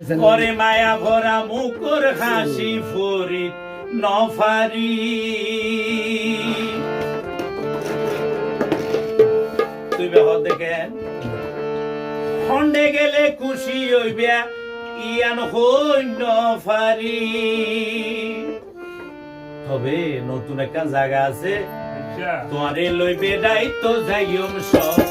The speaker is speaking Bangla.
করে মায়া ভরা মুকুর হাসি ফুরি নফারি। তুই বেহ দেখে খন্ডে গেলে খুশি হইবে ইয়ান হই নফারি। তবে নতুন একটা জায়গা আছে আচ্ছা। তোমারে লইবে দায়িত্ব যাইম স্বপ্ন